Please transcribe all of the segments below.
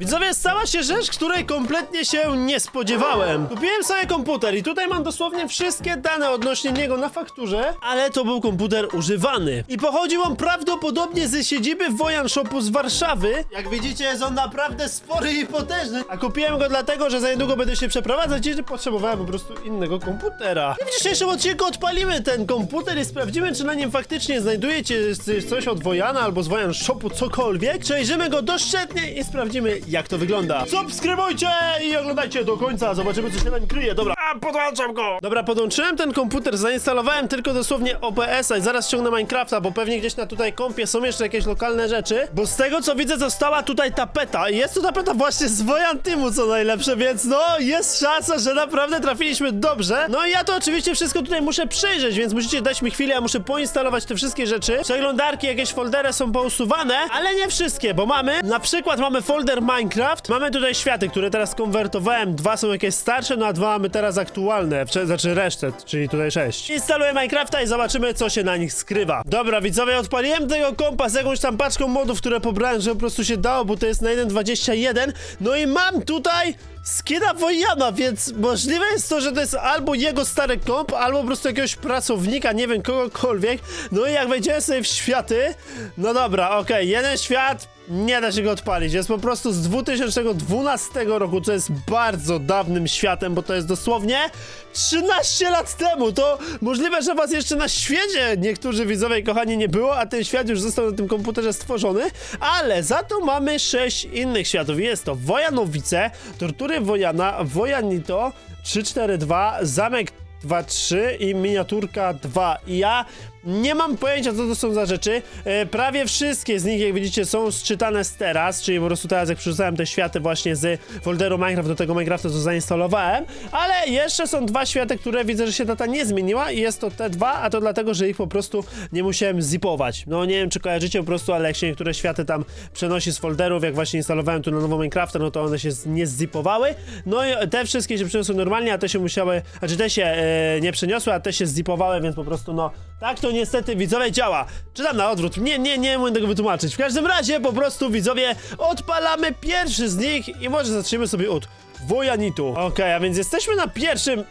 Widzowie, stała się rzecz, której kompletnie się nie spodziewałem. Kupiłem sobie komputer i tutaj mam dosłownie wszystkie dane odnośnie niego na fakturze, ale to był komputer używany. I pochodził on prawdopodobnie ze siedziby Wojan Shopu z Warszawy. Jak widzicie, jest on naprawdę spory i potężny. A kupiłem go dlatego, że za niedługo będę się przeprowadzać i że potrzebowałem po prostu innego komputera. I w dzisiejszym odcinku odpalimy ten komputer i sprawdzimy, czy na nim faktycznie znajdujecie coś od Wojana albo z Wojan Shopu, cokolwiek. Przejrzymy go doszczętnie i sprawdzimy, jak to wygląda. Subskrybujcie i oglądajcie do końca, zobaczymy, co się nim kryje. Dobra, podłączam go! Dobra, podłączyłem ten komputer, zainstalowałem tylko dosłownie OBS-a i zaraz ściągnę Minecrafta, bo pewnie gdzieś na tutaj kompie są jeszcze jakieś lokalne rzeczy, bo z tego, co widzę, została tutaj tapeta i jest to tapeta właśnie z Wojan Teamu, co najlepsze, więc no, jest szansa, że naprawdę trafiliśmy dobrze. No i ja to oczywiście wszystko tutaj muszę przejrzeć, więc musicie dać mi chwilę, ja muszę poinstalować te wszystkie rzeczy. Przeglądarki, jakieś foldery są pousuwane, ale nie wszystkie, bo mamy, na przykład mamy folder Minecraft, mamy tutaj światy, które teraz konwertowałem, dwa są jakieś starsze, no a dwa mamy teraz aktualne, znaczy resztę, czyli tutaj sześć. Instaluję Minecrafta i zobaczymy, co się na nich skrywa. Dobra, widzowie, odpaliłem tego kompa z jakąś tam paczką modów, które pobrałem, żeby po prostu się dało, bo to jest na 1.21, no i mam tutaj skina Wojana, więc możliwe jest to, że to jest albo jego stary komp, albo po prostu jakiegoś pracownika, nie wiem, kogokolwiek. No i jak wejdziemy sobie w światy, no dobra, okej, jeden świat, nie da się go odpalić. Jest po prostu z 2012 roku, co jest bardzo dawnym światem, bo to jest dosłownie 13 lat temu. To możliwe, że was jeszcze na świecie niektórzy widzowie kochani nie było, a ten świat już został na tym komputerze stworzony, ale za to mamy 6 innych światów. Jest to Wojanowice, Tortury Wojana, Wojanito, 342, Zamek 2-3 i miniaturka 2. I ja nie mam pojęcia, co to są za rzeczy. E, prawie wszystkie z nich, jak widzicie, są sczytane z teraz, czyli po prostu teraz, jak przerzucałem te światy właśnie z folderu Minecraft do tego Minecrafta, co zainstalowałem, ale jeszcze są dwa światy, które widzę, że się data nie zmieniła i jest to te dwa, a to dlatego, że ich po prostu nie musiałem zipować. No nie wiem, czy kojarzycie po prostu, ale jak się niektóre światy tam przenosi z folderów, jak właśnie instalowałem tu na nowo Minecrafta, no to one się nie zipowały. No i te wszystkie się przeniosły normalnie, a te się musiały, znaczy te się e, nie przeniosły, a te się zipowały, więc po prostu no, tak to niestety widzowie działa. Czytam na odwrót, nie, nie, nie umiem tego wytłumaczyć. W każdym razie po prostu widzowie odpalamy pierwszy z nich i może zaczniemy sobie od Wojanitu. Okej, a więc jesteśmy na pierwszym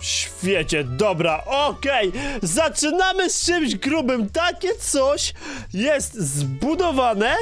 świecie, dobra, okej, zaczynamy z czymś grubym, takie coś jest zbudowane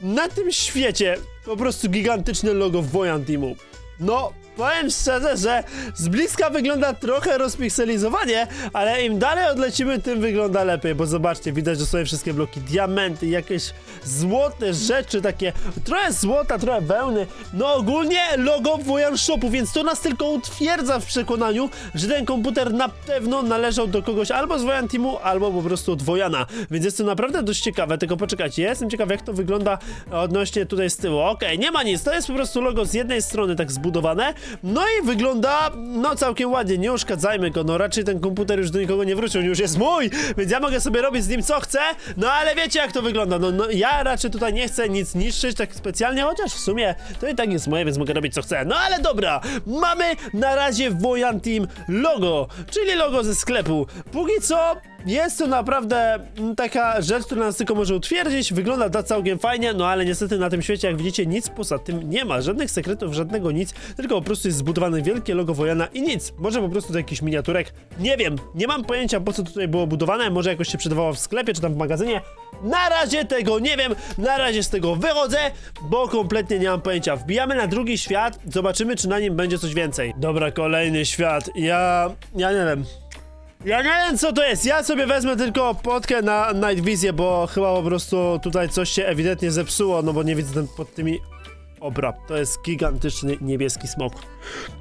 na tym świecie, po prostu gigantyczne logo Wojan Teamu. No, powiem szczerze, że z bliska wygląda trochę rozpikselizowanie, ale im dalej odlecimy, tym wygląda lepiej, bo zobaczcie, widać, są wszystkie bloki, diamenty, jakieś złote rzeczy, takie trochę złota, trochę wełny, no ogólnie logo Wojan Shopu, więc to nas tylko utwierdza w przekonaniu, że ten komputer na pewno należał do kogoś albo z Wojan Teamu, albo po prostu od Wojana, więc jest to naprawdę dość ciekawe, tylko poczekajcie, ja jestem ciekaw jak to wygląda odnośnie tutaj z tyłu, okej, nie ma nic, to jest po prostu logo z jednej strony tak zbudowane, no i wygląda, no całkiem ładnie, nie uszkadzajmy go, no raczej ten komputer już do nikogo nie wrócił, już jest mój, więc ja mogę sobie robić z nim co chcę, no ale wiecie jak to wygląda, no, no ja raczej tutaj nie chcę nic niszczyć tak specjalnie, chociaż w sumie to i tak jest moje, więc mogę robić co chcę, no ale dobra, mamy na razie Wojan Team logo, czyli logo ze sklepu, póki co jest to naprawdę mm, taka rzecz, która nas tylko może utwierdzić. Wygląda to całkiem fajnie, no ale niestety na tym świecie, jak widzicie, nic poza tym nie ma. Żadnych sekretów, żadnego nic, tylko po prostu jest zbudowane wielkie logo Wojana i nic. Może po prostu do jakichś miniaturek. Nie wiem, nie mam pojęcia po co tutaj było budowane. Może jakoś się przydawało w sklepie czy tam w magazynie. Na razie tego nie wiem, na razie z tego wychodzę, bo kompletnie nie mam pojęcia. Wbijamy na drugi świat, zobaczymy czy na nim będzie coś więcej. Dobra, kolejny świat. Ja... ja nie wiem. Ja nie wiem co to jest, ja sobie wezmę tylko potkę na Night Vision, bo chyba po prostu tutaj coś się ewidentnie zepsuło, no bo nie widzę tam pod tymi... Obra, to jest gigantyczny niebieski smok.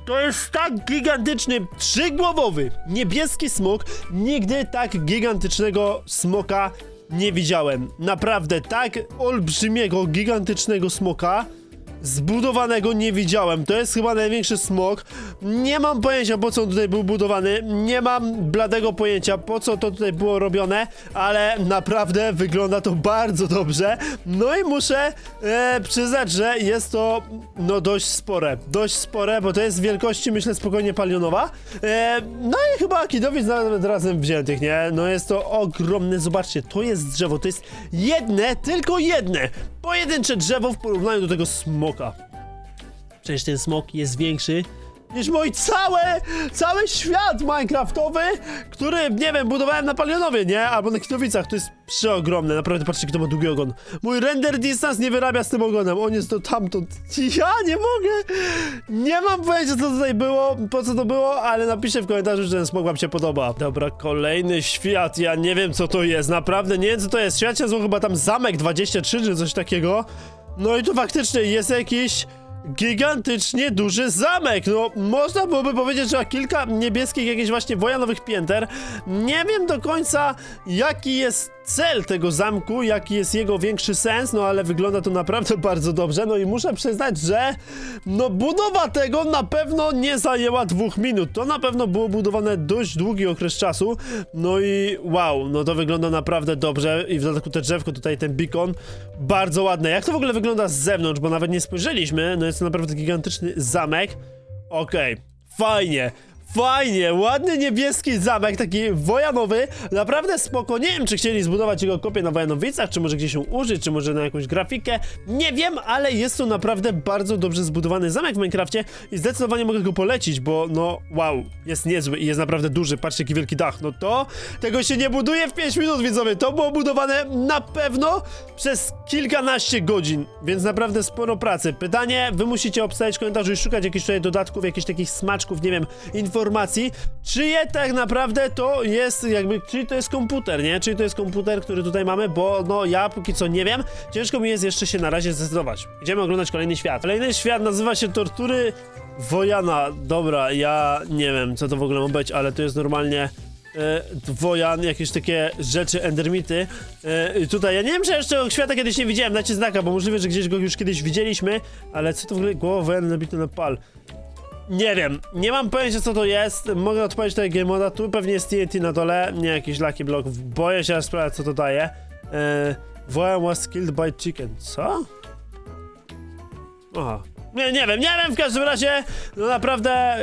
To jest tak gigantyczny, trzygłowowy niebieski smok. Nigdy tak gigantycznego smoka nie widziałem. Naprawdę, tak olbrzymiego, gigantycznego smoka zbudowanego nie widziałem. To jest chyba największy smok. Nie mam pojęcia po co on tutaj był budowany. Nie mam bladego pojęcia po co to tutaj było robione, ale naprawdę wygląda to bardzo dobrze. No i muszę e, przyznać, że jest to no dość spore. Dość spore, bo to jest wielkości myślę spokojnie palionowa. E, no i chyba kidowic nawet razem wziętych, nie? No jest to ogromne. Zobaczcie, to jest drzewo. To jest jedne, tylko jedne pojedyncze drzewo w porównaniu do tego smoka. Przecież ten smok jest większy niż mój cały, cały świat minecraftowy, który, nie wiem, budowałem na Palionowie, nie? Albo na Kitowicach, to jest przeogromne, naprawdę, patrzcie, kto ma długi ogon. Mój render distance nie wyrabia z tym ogonem, on jest to tamtąd. Ja nie mogę! Nie mam pojęcia, co tutaj było, po co to było, ale napiszę w komentarzu, że ten smok wam się podoba. Dobra, kolejny świat, ja nie wiem, co to jest, naprawdę nie wiem, co to jest. Świat się nazywa chyba tam Zamek 23, czy coś takiego. No i tu faktycznie jest jakiś gigantycznie duży zamek. No, można byłoby powiedzieć, że kilka niebieskich jakichś właśnie wojanowych pięter. Nie wiem do końca, jaki jest cel tego zamku, jaki jest jego większy sens, no ale wygląda to naprawdę bardzo dobrze. No i muszę przyznać, że no budowa tego na pewno nie zajęła dwóch minut. To na pewno było budowane dość długi okres czasu. No i wow, no to wygląda naprawdę dobrze i w dodatku te drzewko tutaj, ten beacon, bardzo ładne. Jak to w ogóle wygląda z zewnątrz, bo nawet nie spojrzeliśmy, no jest to naprawdę gigantyczny zamek. Okej, fajnie. Fajnie, ładny niebieski zamek, taki wojanowy, naprawdę spoko. Nie wiem, czy chcieli zbudować jego kopię na Wojanowicach, czy może gdzieś ją użyć, czy może na jakąś grafikę. Nie wiem, ale jest to naprawdę bardzo dobrze zbudowany zamek w Minecrafcie i zdecydowanie mogę go polecić, bo no wow, jest niezły i jest naprawdę duży. Patrzcie, jaki wielki dach. No to tego się nie buduje w 5 minut, widzowie. To było budowane na pewno przez kilkanaście godzin, więc naprawdę sporo pracy. Pytanie, wy musicie obstawić w komentarzu i szukać jakichś tutaj dodatków, jakichś takich smaczków, nie wiem, informacji, czyje tak naprawdę to jest jakby, czyli to jest komputer, nie? Czyli to jest komputer, który tutaj mamy, bo no ja póki co nie wiem, ciężko mi jest jeszcze się na razie zdecydować. Idziemy oglądać kolejny świat. Kolejny świat nazywa się Tortury Wojana. Dobra, ja nie wiem, co to w ogóle ma być, ale to jest normalnie e, wojan, jakieś takie rzeczy, endermity. E, tutaj, ja nie wiem, czy jeszcze świata kiedyś nie widziałem, dajcie znaka, bo możliwe, że gdzieś go już kiedyś widzieliśmy, ale co to w ogóle, głowa wojan nabity na pal. Nie wiem, nie mam pojęcia co to jest, mogę odpalić tutaj game moda, tu pewnie jest TNT na dole, nie jakiś lucky block, boję się aż sprawdzić co to daje. Wojan was killed by chicken, co? Aha. Nie, nie wiem, nie wiem, w każdym razie, no naprawdę,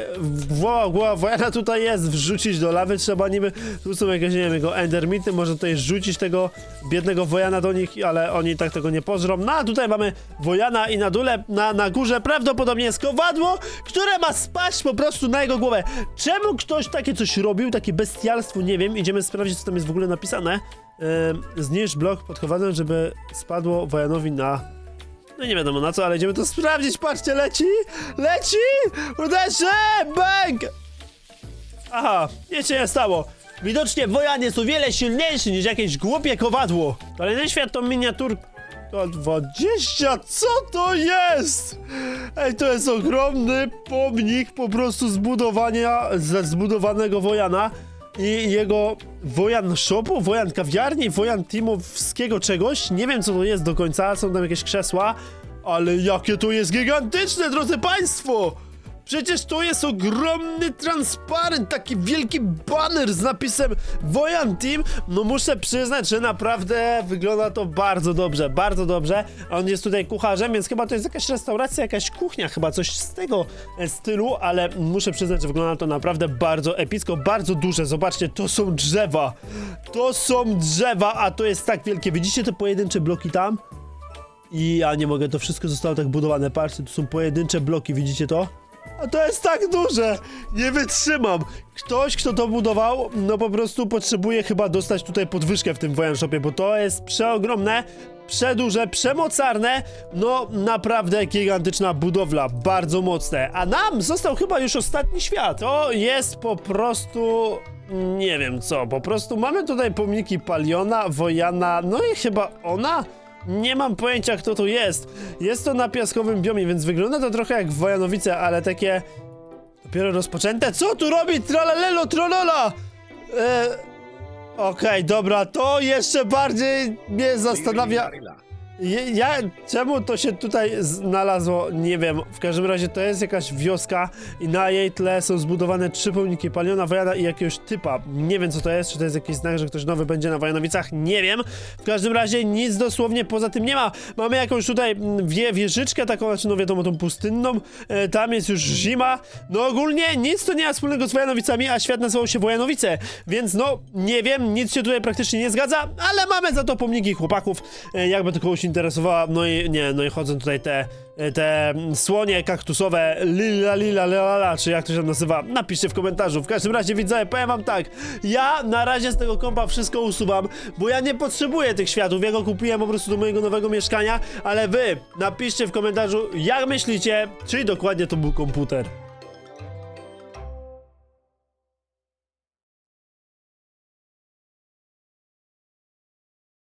głowa, głowa wojana tutaj jest, wrzucić do lawy trzeba niby, tu są jakieś, nie wiem, jego endermity, może tutaj rzucić tego biednego wojana do nich, ale oni tak tego nie pożrą. No a tutaj mamy wojana i na dole, na, na górze prawdopodobnie jest kowadło, które ma spaść po prostu na jego głowę. Czemu ktoś takie coś robił, takie bestialstwo, nie wiem, idziemy sprawdzić, co tam jest w ogóle napisane. Yy, zniszcz blok pod kowadłem, żeby spadło wojanowi na no nie wiadomo na co, ale idziemy to sprawdzić. Patrzcie, leci! Leci! Uderzę! Bang! Aha, nic się nie stało. Widocznie wojan jest o wiele silniejszy niż jakieś głupie kowadło. Kolejny świat to miniatur... To 20, co to jest? Ej, to jest ogromny pomnik po prostu zbudowania, ze zbudowanego wojana i jego wojan shopu, wojan kawiarni, wojan teamowskiego czegoś. Nie wiem co to jest do końca, są tam jakieś krzesła, ale jakie to jest gigantyczne, drodzy państwo! Przecież to jest ogromny transparent, taki wielki banner z napisem Wojan Team. No muszę przyznać, że naprawdę wygląda to bardzo dobrze, bardzo dobrze. On jest tutaj kucharzem, więc chyba to jest jakaś restauracja, jakaś kuchnia, chyba coś z tego stylu, ale muszę przyznać, że wygląda to naprawdę bardzo epicko, bardzo duże. Zobaczcie, to są drzewa. To są drzewa, a to jest tak wielkie. Widzicie te pojedyncze bloki tam? I ja nie mogę, to wszystko zostało tak budowane. Patrzcie, tu są pojedyncze bloki, widzicie to? A to jest tak duże! Nie wytrzymam! Ktoś, kto to budował, no po prostu potrzebuje chyba dostać tutaj podwyżkę w tym Wojan Shopie, bo to jest przeogromne, przeduże, przemocarne, no naprawdę gigantyczna budowla, bardzo mocne. A nam został chyba już ostatni świat. To jest po prostu... Nie wiem co, po prostu mamy tutaj pomniki Paliona, Wojana, no i chyba ona? Nie mam pojęcia kto to jest. Jest to na piaskowym biomie, więc wygląda to trochę jak Wojanowice, ale takie... Dopiero rozpoczęte? Co tu robi? Tralalelo, trolola! E... Okej, dobra, to jeszcze bardziej mnie zastanawia... Ja, czemu to się tutaj znalazło, nie wiem. W każdym razie to jest jakaś wioska i na jej tle są zbudowane trzy pomniki Paliona, Wojana i jakiegoś typa. Nie wiem co to jest, czy to jest jakiś znak, że ktoś nowy będzie na Wojanowicach, nie wiem. W każdym razie nic dosłownie poza tym nie ma. Mamy jakąś tutaj mm, wie, wieżyczkę taką, znaczy no wiadomo tą pustynną. E, tam jest już zima. No ogólnie nic to nie ma wspólnego z Wojanowicami, a świat nazywał się Wojanowice. Więc no, nie wiem, nic się tutaj praktycznie nie zgadza, ale mamy za to pomniki chłopaków, e, jakby to komuś interesowała, no i nie, no i chodzą tutaj te, te słonie kaktusowe, lila lila lila, la, czy jak to się nazywa, napiszcie w komentarzu. W każdym razie widzowie, powiem wam tak, ja na razie z tego kompa wszystko usuwam, bo ja nie potrzebuję tych światów, ja go kupiłem po prostu do mojego nowego mieszkania, ale wy napiszcie w komentarzu, jak myślicie, czy dokładnie to był komputer.